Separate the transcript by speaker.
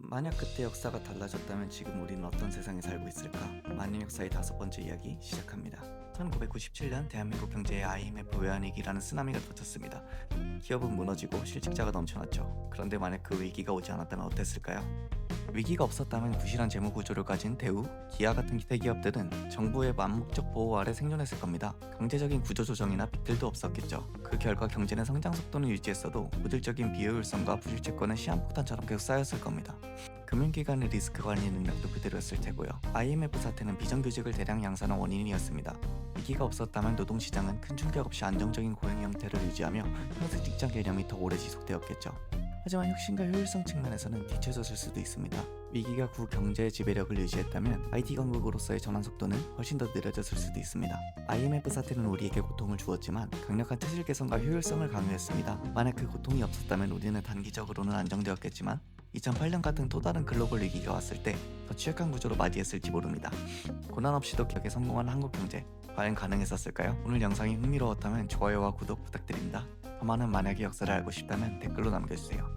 Speaker 1: 만약 그때 역사가 달라졌다면 지금 우리는 어떤 세상에 살고 있을까? 만년 역사의 다섯 번째 이야기 시작합니다. 1997년 대한민국 경제에 IMF 외환위기라는 쓰나미가 터졌습니다. 기업은 무너지고 실직자가 넘쳐났죠. 그런데 만약 그 위기가 오지 않았다면 어땠을까요? 위기가 없었다면 부실한 재무 구조를 가진 대우, 기아 같은 대기업들은 정부의 암묵적 보호 아래 생존했을 겁니다. 강제적인 구조 조정이나 빚들도 없었겠죠. 그 결과 경제는 성장 속도는 유지했어도 물질적인 비효율성과 부실 채권은 시한폭탄처럼 계속 쌓였을 겁니다. 금융기관의 리스크 관리 능력도 그대로였을 테고요. IMF 사태는 비정규직을 대량 양산한 원인이었습니다. 위기가 없었다면 노동시장은 큰 충격 없이 안정적인 고용 형태를 유지하며 평생 직장 개념이 더 오래 지속되었겠죠. 하지만 혁신과 효율성 측면에서는 뒤처졌을 수도 있습니다. 위기가 구 경제의 지배력을 유지했다면 IT 강국으로서의 전환 속도는 훨씬 더 느려졌을 수도 있습니다. IMF 사태는 우리에게 고통을 주었지만 강력한 체질 개선과 효율성을 강요했습니다. 만약 그 고통이 없었다면 우리는 단기적으로는 안정되었겠지만 2008년 같은 또 다른 글로벌 위기가 왔을 때 더 취약한 구조로 맞이했을지 모릅니다. 고난 없이도 기억에 성공한 한국 경제 과연 가능했었을까요? 오늘 영상이 흥미로웠다면 좋아요와 구독 부탁드립니다. 더 많은 만약의 역사를 알고 싶다면 댓글로 남겨주세요.